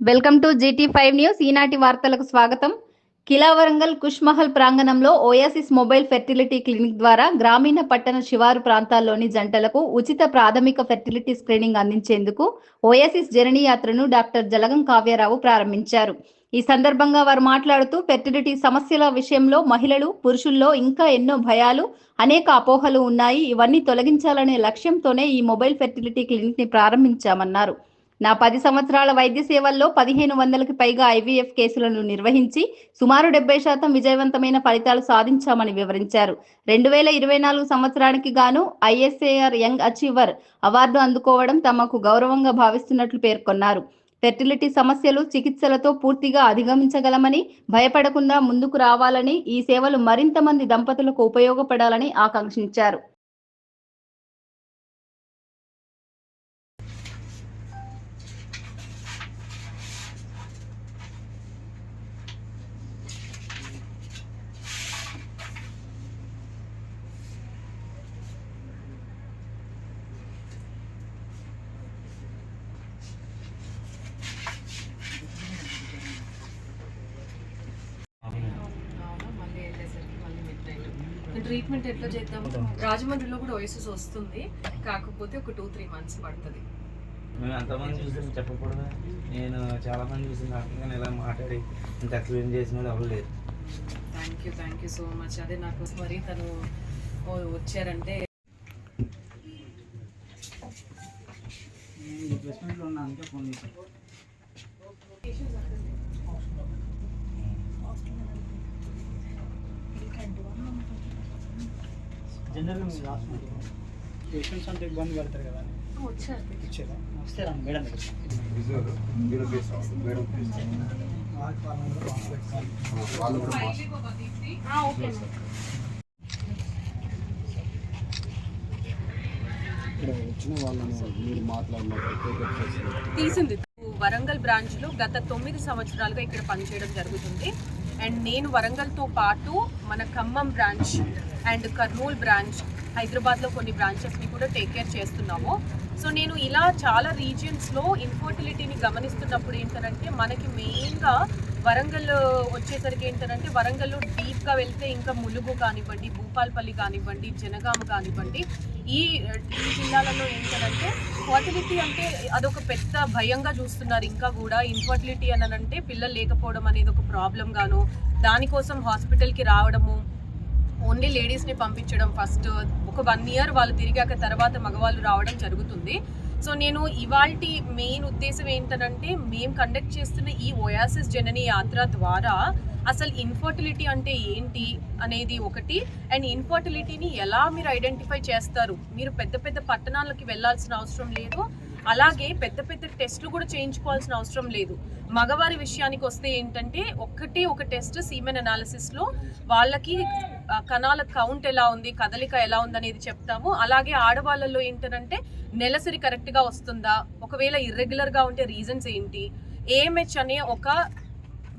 Welcome to GT five news. ఈనాటి వార్తలకు స్వాగతం. కిలా వరంగల్ కుష్మహల్ ప్రాంగణంలో ఓయాసిస్ మొబైల్ ఫెర్టిలిటీ క్లినిక్ ద్వారా గ్రామీణ పట్టణ శివారు ప్రాంతాల్లోని జంటలకు ఉచిత ప్రాథమిక ఫెర్టిలిటీ స్క్రీనింగ్ అందించేందుకు ఓయాసిస్ జర్నీ యాత్రను డాక్టర్ జలగం కావ్యారావు ప్రారంభించారు. ఈ సందర్భంగా వారు మాట్లాడుతూ ఫెర్టిలిటీ సమస్యల విషయంలో మహిళలు పురుషుల్లో ఇంకా ఎన్నో భయాలు అనేక అపోహలు ఉన్నాయి. ఇవన్నీ తొలగించాలనే లక్ష్యంతోనే ఈ మొబైల్ ఫెర్టిలిటీ క్లినిక్ని ప్రారంభించామన్నారు. నా పది సంవత్సరాల వైద్య సేవల్లో పదిహేను వందలకి పైగా ఐవీఎఫ్ కేసులను నిర్వహించి సుమారు డెబ్బై శాతం విజయవంతమైన ఫలితాలు సాధించామని వివరించారు. రెండు వేల ఇరవై నాలుగు సంవత్సరానికి గాను ఐఎస్ఏఆర్ యంగ్ అచీవర్ అవార్డు అందుకోవడం తమకు గౌరవంగా భావిస్తున్నట్లు పేర్కొన్నారు. ఫెర్టిలిటీ సమస్యలు చికిత్సలతో పూర్తిగా అధిగమించగలమని భయపడకుండా ముందుకు రావాలని ఈ సేవలు మరింత మంది దంపతులకు ఉపయోగపడాలని ఆకాంక్షించారు అవునా మళ్ళీ వెళ్ళేసరికి మళ్ళీ మిడ్ ట్రీట్మెంట్ ఎట్లా చేద్దాం? రాజమండ్రిలో కూడా ఓఎస్ఎస్ వస్తుంది. కాకపోతే ఒక టూ త్రీ మంత్స్ పడుతుంది. మేము ఎంతమంది చూసి చెప్పకూడదా. నేను చాలా మంది చూసి నాకు ఇలా మాట్లాడి ఇంత ఎక్స్ప్లెయిన్ చేసిన వాళ్ళు ఎవరు లేరు. Thank you thank you so much అదే నాకు మరి తను వచ్చారంటే ప్లేస్మెంట్లో ఉన్నా అందుకే ఫోన్ చేశాను. రాసుకుంటారు పేషెంట్స్ అంటే ఇబ్బంది పడతారు కదా. వచ్చారు. వస్తే రా మేడం తీసింది. వరంగల్ బ్రాంచ్లో గత తొమ్మిది సంవత్సరాలుగా ఇక్కడ పనిచేయడం జరుగుతుంది. అండ్ నేను వరంగల్తో పాటు మన Khammam branch and Kurnool branch హైదరాబాద్లో కొన్ని బ్రాంచెస్ని కూడా టేక్ కేర్ చేస్తున్నాము. సో నేను ఇలా చాలా రీజియన్స్లో ఇన్ఫర్టిలిటీని గమనిస్తున్నప్పుడు ఏంటంటే మనకి మెయిన్గా వరంగల్ వచ్చేసరికి ఏంటంటే వరంగల్లో డీప్గా వెళ్తే ఇంకా ములుగు కానివ్వండి భూపాల్పల్లి కానివ్వండి జనగామ కానివ్వండి ఈ ఈ జిల్లాలలో ఏంటంటే ఫర్టిలిటీ అంటే అదొక పెద్ద భయంగా చూస్తున్నారు ఇంకా కూడా. ఇన్ఫర్టిలిటీ అని అంటే పిల్లలు లేకపోవడం అనేది ఒక ప్రాబ్లం గాను దానికోసం హాస్పిటల్కి రావడము ఓన్లీ లేడీస్ని పంపించడం ఫస్ట్ ఒక వన్ ఇయర్ వాళ్ళు తిరిగాక తర్వాత మగవాళ్ళు రావడం జరుగుతుంది. సో నేను ఇవాల్టి మెయిన్ ఉద్దేశం ఏంటంటే మేము కండక్ట్ చేస్తున్న ఈ ఓయాసిస్ జనని యాత్ర ద్వారా అసలు ఇన్ఫర్టిలిటీ అంటే ఏంటి అనేది ఒకటి అండ్ ఇన్ఫర్టిలిటీని ఎలా మీరు ఐడెంటిఫై చేస్తారు? మీరు పెద్ద పెద్ద పట్టణాలకి వెళ్ళాల్సిన అవసరం లేదు. అలాగే పెద్ద పెద్ద టెస్ట్లు కూడా చేయించుకోవాల్సిన అవసరం లేదు. మగవారి విషయానికి వస్తే ఏంటంటే ఒక్కటి ఒక టెస్ట్ సీమెన్ అనాలిసిస్లో వాళ్ళకి కణాల కౌంట్ ఎలా ఉంది కదలిక ఎలా ఉంది అనేది చెప్తాము. అలాగే ఆడవాళ్ళలో ఏంటంటే నెలసరి కరెక్ట్గా వస్తుందా? ఒకవేళ ఇర్రెగ్యులర్గా ఉంటే రీజన్స్ ఏంటి? ఏఎంహెచ్ అనే ఒక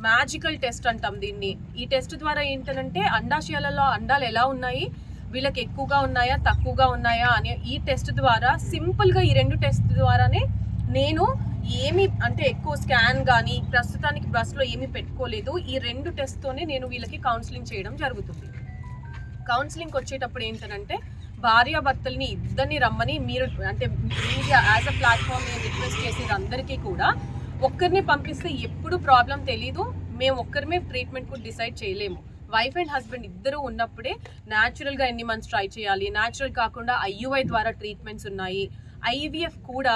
మ్యాజికల్ టెస్ట్ అంటాం దీన్ని. ఈ టెస్ట్ ద్వారా ఏంటంటే అండాశయాలలో అండాలు ఎలా ఉన్నాయి? వీళ్ళకి ఎక్కువగా ఉన్నాయా తక్కువగా ఉన్నాయా అనే ఈ టెస్ట్ ద్వారా సింపుల్గా ఈ రెండు టెస్ట్ ద్వారానే నేను ఏమి అంటే ఎక్కువ స్కాన్ కానీ ప్రస్తుతానికి బస్సులో ఏమీ పెట్టుకోలేదు. ఈ రెండు టెస్ట్తోనే నేను వీళ్ళకి కౌన్సిలింగ్ చేయడం జరుగుతుంది. కౌన్సిలింగ్ వచ్చేటప్పుడు ఏంటంటే భార్యాభర్తల్ని ఇద్దరిని రమ్మని మీరు అంటే మీడియా యాజ్ అ ప్లాట్ఫామ్ నేను రిక్వెస్ట్ చేసేది అందరికీ కూడా ఒక్కరిని పంపిస్తే ఎప్పుడు ప్రాబ్లం తెలీదు. మేము ఒక్కరిమే ట్రీట్మెంట్ కూడా డిసైడ్ చేయలేము. వైఫ్ అండ్ హస్బెండ్ ఇద్దరు ఉన్నప్పుడే న్యాచురల్గా ఎన్ని మంత్స్ ట్రై చేయాలి? న్యాచురల్ కాకుండా ఐయుఐ ద్వారా ట్రీట్మెంట్స్ ఉన్నాయి. ఐవీఎఫ్ కూడా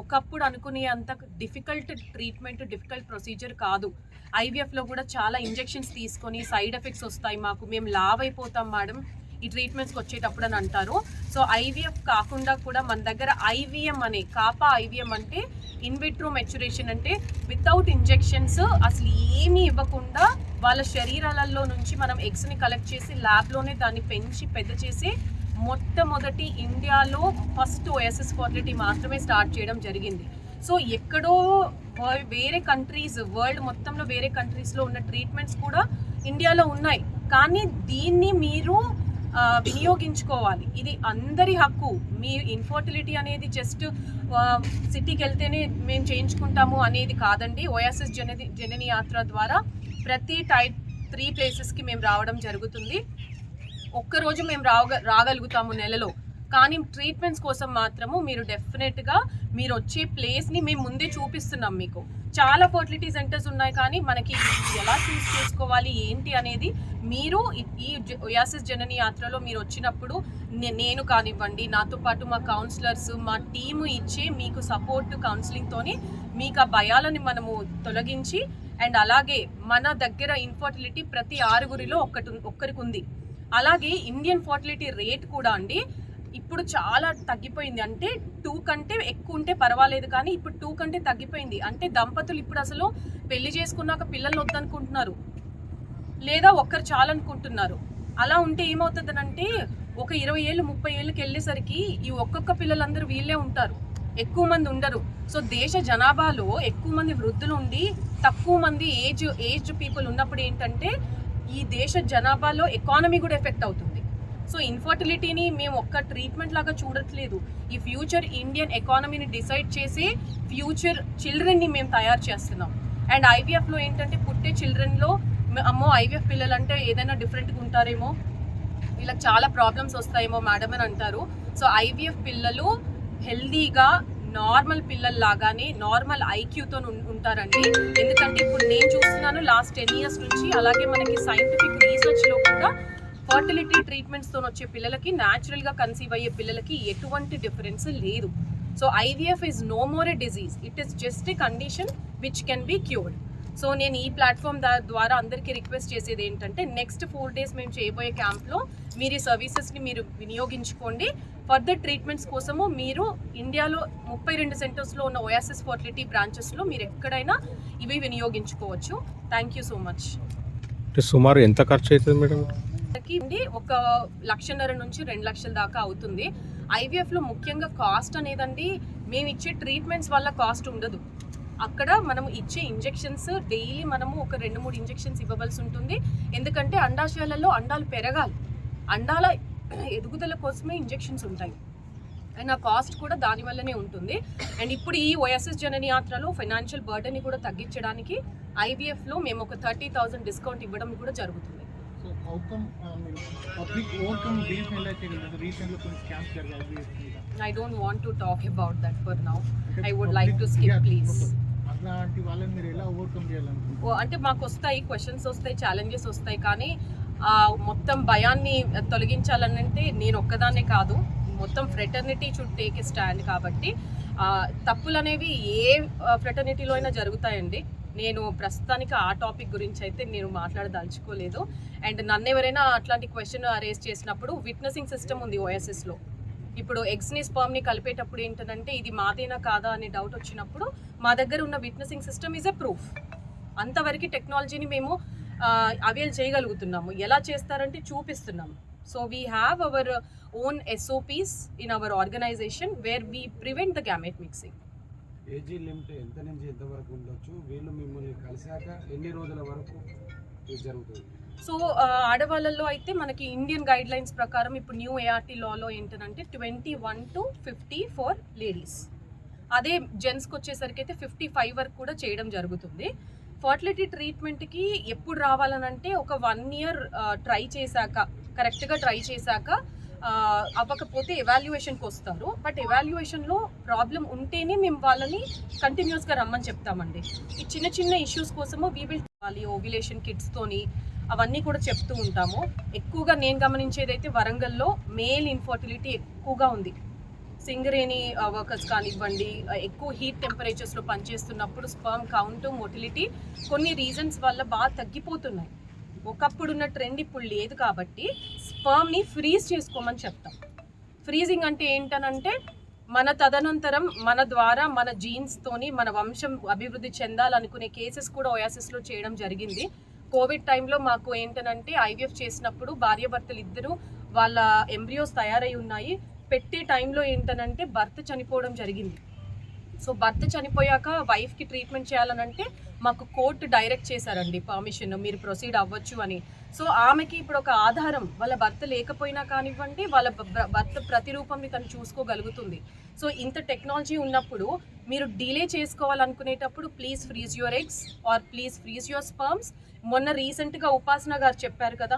ఒకప్పుడు అనుకునే అంత డిఫికల్ట్ ట్రీట్మెంట్ డిఫికల్ట్ ప్రొసీజర్ కాదు. ఐవీఎఫ్లో కూడా చాలా ఇంజెక్షన్స్ తీసుకొని సైడ్ ఎఫెక్ట్స్ వస్తాయి మాకు. మేము లావ్ అయిపోతాం మేడం ఈ ట్రీట్మెంట్స్కి వచ్చేటప్పుడు అని అంటారు. సో ఐవీఎఫ్ కాకుండా కూడా మన దగ్గర ఐవీఎం అనే కాపా ఐవీఎం అంటే ఇన్విట్రో మెచ్యురేషన్ అంటే వితౌట్ ఇంజెక్షన్స్ అసలు ఏమీ ఇవ్వకుండా వాళ్ళ శరీరాలలో నుంచి మనం ఎగ్స్ని కలెక్ట్ చేసి ల్యాబ్లోనే దాన్ని పెంచి పెద్ద చేసి మొట్టమొదటి ఇండియాలో ఫస్ట్ ఓఎస్ఎస్ ఫర్టిలిటీ మాత్రమే స్టార్ట్ చేయడం జరిగింది. సో ఎక్కడో వేరే కంట్రీస్ వరల్డ్ మొత్తంలో వేరే కంట్రీస్లో ఉన్న ట్రీట్మెంట్స్ కూడా ఇండియాలో ఉన్నాయి. కానీ దీన్ని మీరు వినియోగించుకోవాలి. ఇది అందరి హక్కు. మీ ఇన్ఫర్టిలిటీ అనేది జస్ట్ సిటీకి వెళ్తేనే మేము చేయించుకుంటాము అనేది కాదండి. ఓఎస్ఎస్ జనని జనని యాత్ర ద్వారా ప్రతి టైప్ త్రీ ప్లేసెస్కి మేము రావడం జరుగుతుంది. ఒక్కరోజు మేము రాగ రాగలుగుతాము నెలలో. కానీ ట్రీట్మెంట్స్ కోసం మాత్రము మీరు డెఫినెట్గా మీరు వచ్చే ప్లేస్ని మేము ముందే చూపిస్తున్నాం మీకు. చాలా ఫర్టిలిటీ సెంటర్స్ ఉన్నాయి కానీ మనకి ఎలా చూస్ చేసుకోవాలి ఏంటి అనేది మీరు ఈ- ఒయాసిస్ జనని యాత్రలో మీరు వచ్చినప్పుడు నే- నేను కానివ్వండి నాతో పాటు మా కౌన్సిలర్స్ మా టీము ఇచ్చే మీకు సపోర్ట్ కౌన్సిలింగ్తోని మీకు ఆ భయాలని మనము తొలగించి అండ్ అలాగే మన దగ్గర ఇన్ఫర్టిలిటీ ప్రతి ఆరుగురిలో ఒక్కటి ఒక్కరికి ఉంది అలాగే ఇండియన్ ఫర్టిలిటీ రేట్ కూడా అండి ఇప్పుడు చాలా తగ్గిపోయింది. అంటే టూ కంటే ఎక్కువ ఉంటే పర్వాలేదు కానీ ఇప్పుడు టూ కంటే తగ్గిపోయింది. అంటే దంపతులు ఇప్పుడు అసలు పెళ్ళి చేసుకున్నాక పిల్లల్ని వద్దనుకుంటున్నారు. లేదా ఒక్కరు చాలనుకుంటున్నారు. అలా ఉంటే ఏమవుతుందనంటే ఒక ఇరవై ఏళ్ళు ముప్పై ఏళ్ళకి వెళ్ళేసరికి ఈ ఒక్కొక్క పిల్లలందరూ వీళ్ళే ఉంటారు. ఎక్కువ మంది ఉండరు. సో దేశ జనాభాలో ఎక్కువ మంది వృద్ధులు ఉండి తక్కువ మంది ఏజ్ ఏజ్ పీపుల్ ఉన్నప్పుడు ఏంటంటే ఈ దేశ జనాభాలో ఎకానమీ కూడా ఎఫెక్ట్ అవుతుంది. సో ఇన్ఫర్టిలిటీని మేము ఒక్క ట్రీట్మెంట్ లాగా చూడట్లేదు. ఈ ఫ్యూచర్ ఇండియన్ ఎకానమీని డిసైడ్ చేసే ఫ్యూచర్ చిల్డ్రన్ని మేము తయారు చేస్తున్నాం. అండ్ ఐవీఎఫ్లో ఏంటంటే పుట్టే చిల్డ్రన్లో అమ్మో ఐవీఎఫ్ పిల్లలంటే ఏదైనా డిఫరెంట్గా ఉంటారేమో వీళ్ళకి చాలా ప్రాబ్లమ్స్ వస్తాయేమో మేడం అని అంటారు. సో ఐవీఎఫ్ పిల్లలు హెల్దీగా నార్మల్ పిల్లల్లాగానే నార్మల్ ఐక్యూతో ఉంటారండి. ఎందుకంటే ఇప్పుడు నేను చూస్తున్నాను లాస్ట్ టెన్ ఇయర్స్ నుంచి అలాగే మనకి సైంటిఫిక్ రీసెర్చ్లో కూడా ఫర్టిలిటీ ట్రీట్మెంట్స్తో వచ్చే పిల్లలకి న్యాచురల్గా కన్సీవ్ అయ్యే పిల్లలకి ఎటువంటి డిఫరెన్స్ లేదు. So IVF is no more a disease it is just a condition which can be cured so నేను ఈ ప్లాట్ఫామ్ ద్వారా అందరికీ రిక్వెస్ట్ చేసేది ఏంటంటే నెక్స్ట్ ఫోర్ డేస్ మేము చేయబోయే క్యాంప్లో మీరు ఈ సర్వీసెస్ని మీరు వినియోగించుకోండి. ఫర్దర్ ట్రీట్మెంట్స్ కోసము మీరు ఇండియాలో ముప్పై రెండు సెంటర్స్లో ఉన్న ఓయాసిస్ ఫర్టిలిటీ బ్రాంచెస్లో మీరు ఎక్కడైనా ఇవి వినియోగించుకోవచ్చు. థ్యాంక్ యూ సో మచ్ సుమారు ఎంత ఖర్చు అవుతుంది మేడం? ఒక లక్షన్నర నుంచి రెండు లక్షల దాకా అవుతుంది. ఐవీఎఫ్లో ముఖ్యంగా కాస్ట్ అనేదండి మేము ఇచ్చే ట్రీట్మెంట్స్ వల్ల కాస్ట్ ఉండదు. అక్కడ మనం ఇచ్చే ఇంజెక్షన్స్ డైలీ మనము ఒక రెండు మూడు ఇంజెక్షన్స్ ఇవ్వవలసి ఉంటుంది. ఎందుకంటే అండాశయాలలో అండాలు పెరగాలి. అండాల ఎదుగుదల కోసమే ఇంజెక్షన్స్ ఉంటాయి. అండ్ ఆ కాస్ట్ కూడా దానివల్లనే ఉంటుంది. అండ్ ఇప్పుడు ఈ ఓఎస్ఎస్ జనని యాత్రలో ఫైనాన్షియల్ బర్డెన్ని కూడా తగ్గించడానికి ఐవీఎఫ్లో మేము ఒక థర్టీ థౌసండ్ డిస్కౌంట్ ఇవ్వడం కూడా జరుగుతుంది. సో అవుట్కమ్ మీరు పబ్లిక్ ఓవర్కమ్ డీల్స్ ఎలా చేయగలరు రీసెంట్లో కొన్ని స్కామ్స్ జరిగాయి I don't want to talk about that for now. I would like to skip, please. అట్లాంటి వాళ్ళని మీరు ఎలా ఓవర్కమ్ చేయాలనుకుంటున్నారు? ఓ, అంటే మాకు వస్తాయి క్వశ్చన్స్ వస్తాయి ఛాలెంజెస్ వస్తాయి కానీ ఆ మొత్తం భయాన్ని తొలగించాలని అంటే నేను ఒక్కదాన్నే కాదు. మొత్తం ఫ్రెటర్నిటీ షుడ్ టేక్ స్టాండ్ కాబట్టి ఆ, తప్పులు అనేవి ఏ ఫ్రెటర్నిటీలో అయినా జరుగుతాయండి. నేను ప్రస్తుతానికి ఆ టాపిక్ గురించి అయితే నేను మాట్లాడదలుచుకోలేదు. అండ్ నన్ను ఎవరైనా అట్లాంటి క్వశ్చన్ రేస్ చేసినప్పుడు విట్నెసింగ్ సిస్టమ్ ఉంది ఓఎస్ఎస్లో ఇప్పుడు ఎగ్స్ని స్పర్మ్ని కలిపేటప్పుడు ఏంటంటే ఇది మాదేనా కాదా అనే డౌట్ వచ్చినప్పుడు మా దగ్గర ఉన్న witnessing system is a proof అంతవరకు టెక్నాలజీని మేము అవైల్ చేయగలుగుతున్నాము. ఎలా చేస్తారంటే చూపిస్తున్నాము. So we have our own SOPs in our organisation where we prevent the gamete mixing age limit ఎంత నుంచి ఎంత వరకు ఉండొచ్చు? వీళ్ళు మిమ్మల్ని కలిసాక ఎన్ని రోజుల వరకు జరుగుతుంది? సో ఆడవాళ్ళల్లో ఆడవాళ్ళలో అయితే మనకి ఇండియన్ గైడ్ లైన్స్ ప్రకారం ఇప్పుడు న్యూ ఏఆర్టీ లాలో ఏంటంటే twenty one to fifty for ladies. అదే జెంట్స్కి వచ్చేసరికి అయితే ఫిఫ్టీ ఫైవ్ వరకు కూడా చేయడం జరుగుతుంది. ఫర్టిలిటీ ట్రీట్మెంట్కి ఎప్పుడు రావాలనంటే ఒక వన్ ఇయర్ ట్రై చేశాక కరెక్ట్గా ట్రై చేశాక అవ్వకపోతే ఎవాల్యుయేషన్కి వస్తారు. బట్ ఎవాల్యుయేషన్లో ప్రాబ్లం ఉంటేనే మేము వాళ్ళని కంటిన్యూస్గా రమ్మని చెప్తామండి. ఈ చిన్న చిన్న ఇష్యూస్ కోసము వీ విల్ వాళ్ళు ఓవ్యులేషన్ కిట్స్తోని అవన్నీ కూడా చెప్తూ ఉంటాము. ఎక్కువగా నేను గమనించేది అయితే వరంగల్లో మేల్ ఇన్ఫర్టిలిటీ ఎక్కువగా ఉంది. సింగరేణి వర్కర్స్ కానివ్వండి ఎక్కువ హీట్ టెంపరేచర్స్లో పనిచేస్తున్నప్పుడు స్పర్మ్ కౌంట్ మొటిలిటీ కొన్ని రీజన్స్ వల్ల బాగా తగ్గిపోతున్నాయి. ఒకప్పుడున్న ట్రెండ్ ఇప్పుడు లేదు కాబట్టి స్పర్మ్ని ఫ్రీజ్ చేసుకోమని చెప్తాం. ఫ్రీజింగ్ అంటే ఏంటనంటే మన తదనంతరం మన ద్వారా మన జీన్స్తోని మన వంశం అభివృద్ధి చెందాలనుకునే కేసెస్ కూడా ఓయాసిస్లో చేయడం జరిగింది. కోవిడ్ టైంలో మాకు ఏంటనంటే ఐవీఎఫ్ చేసినప్పుడు భార్యాభర్తలు ఇద్దరు వాళ్ళ ఎంబ్రియోస్ తయారై ఉన్నాయి. పెట్టే టైంలో ఏంటనంటే భర్త చనిపోవడం జరిగింది. సో భర్త చనిపోయాక వైఫ్కి ట్రీట్మెంట్ చేయాలనంటే మాకు కోర్టు డైరెక్ట్ చేశారండి పర్మిషన్ మీరు ప్రొసీడ్ అవ్వచ్చు అని. సో ఆమెకి ఇప్పుడు ఒక ఆధారం వాళ్ళ భర్త లేకపోయినా కానివ్వండి వాళ్ళ భర్త ప్రతిరూపంని తను చూసుకోగలుగుతుంది. సో ఇంత టెక్నాలజీ ఉన్నప్పుడు మీరు delay చేసుకోవాలనుకునేటప్పుడు please freeze your eggs or please freeze your sperms మొన్న రీసెంట్గా ఉపాసన గారు చెప్పారు కదా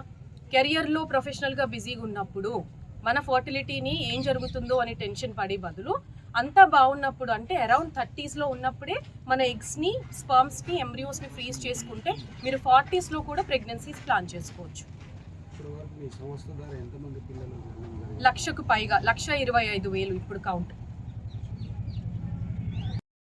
కెరియర్లో ప్రొఫెషనల్గా బిజీగా ఉన్నప్పుడు మన ఫర్టిలిటీని ఏం జరుగుతుందో అని టెన్షన్ పడే బదులు అంతా బాగున్నప్పుడు అంటే అరౌండ్ థర్టీస్లో ఉన్నప్పుడే మన ఎగ్స్ని స్పర్మ్స్ని ఎంబ్రియోస్ని ఫ్రీజ్ చేసుకుంటే మీరు ఫార్టీస్లో కూడా ప్రెగ్నెన్సీస్ ప్లాన్ చేసుకోవచ్చు? లక్షకు పైగా లక్ష ఇరవై ఐదు వేలు ఇప్పుడు కౌంట్